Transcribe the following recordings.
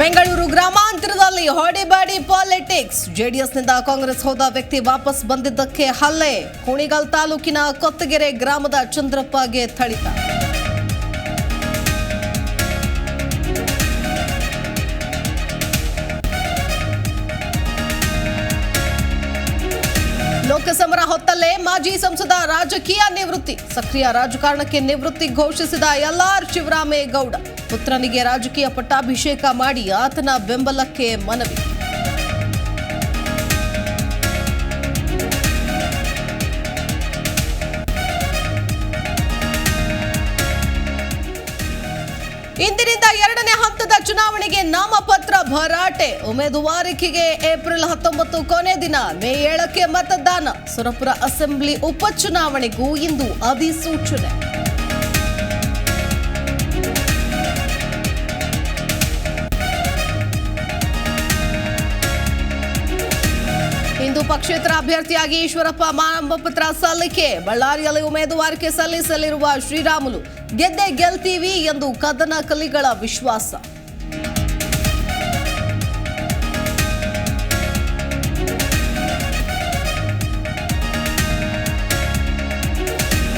Bengaluru ಗ್ರಾಮಾಂತರದಲ್ಲಿ ಹೊಡಿಬಾಡಿ politics. ಜೆಡಿಎಸ್ನಿಂದ ಕಾಂಗ್ರೆಸ್ ಹೋದ ವ್ಯಕ್ತಿ ವಾಪಸ್ ಬಂದಿದ್ದಕ್ಕೆ ಹಲ್ಲೆ. ಕುಣಿಗಲ್ ತಾಲೂಕಿನ ಕೊತ್ತಗೆರೆ ಗ್ರಾಮದ ಚಂದ್ರಪ್ಪಗೆ ಥಳಿತ. ಲೋಕಸಮರ ಹೊತ್ತಲ್ಲೇ ಮಾಜಿ ಸಂಸದ ರಾಜಕೀಯ ನಿವೃತ್ತಿ. ಸಕ್ರಿಯ ರಾಜಕಾರಣಕ್ಕೆ ನಿವೃತ್ತಿ ಘೋಷಿಸಿದ ಎಲ್ಆರ್ ಶಿವರಾಮೇಗೌಡ. ಪುತ್ರನಿಗೆ ರಾಜಕೀಯ ಪಟ್ಟಾಭಿಷೇಕ ಮಾಡಿ ಆತನ ಬೆಂಬಲಕ್ಕೆ ಮನವಿ. ಇಂದಿನಿಂದ ಎರಡನೇ ಹಂತದ ಚುನಾವಣೆಗೆ ನಾಮಪತ್ರ ಭರಾಟೆ. ಉಮೇದುವಾರಿಕೆಗೆ ಏಪ್ರಿಲ್ ಹತ್ತೊಂಬತ್ತು ಕೊನೆ ದಿನ, ಮೇ ಏಳಕ್ಕೆ ಮತದಾನ. ಸುರಪುರ ಅಸೆಂಬ್ಲಿ ಉಪಚುನಾವಣೆಗೂ ಇಂದು ಅಧಿಸೂಚನೆ. ಇಂದು ಪಕ್ಷೇತರ ಅಭ್ಯರ್ಥಿಯಾಗಿ ಈಶ್ವರಪ್ಪ ನಾಮಪತ್ರ ಸಲ್ಲಿಕೆ. ಬಳ್ಳಾರಿಯಲ್ಲಿ ಉಮೇದುವಾರಿಕೆ ಸಲ್ಲಿಸಲಿರುವ ಶ್ರೀರಾಮುಲು ಗೆದ್ದೆ ಗೆಲ್ತೀವಿ ಎಂದು ಕದನ ಕಲಿಗಳ ವಿಶ್ವಾಸ.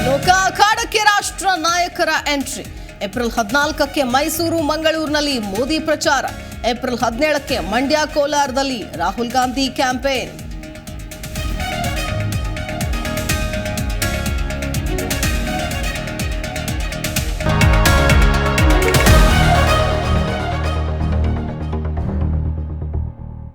ಲೋಕ ಅಖಾಡಕ್ಕೆ ರಾಷ್ಟ್ರ ನಾಯಕರ ಎಂಟ್ರಿ. ಏಪ್ರಿಲ್ ಹದಿನಾಲ್ಕಕ್ಕೆ ಮೈಸೂರು, ಮಂಗಳೂರಿನಲ್ಲಿ ಮೋದಿ ಪ್ರಚಾರ. ಏಪ್ರಿಲ್ ಹದಿನೇಳಕ್ಕೆ ಮಂಡ್ಯ, ಕೋಲಾರದಲ್ಲಿ ರಾಹುಲ್ ಗಾಂಧಿ ಕ್ಯಾಂಪೇನ್.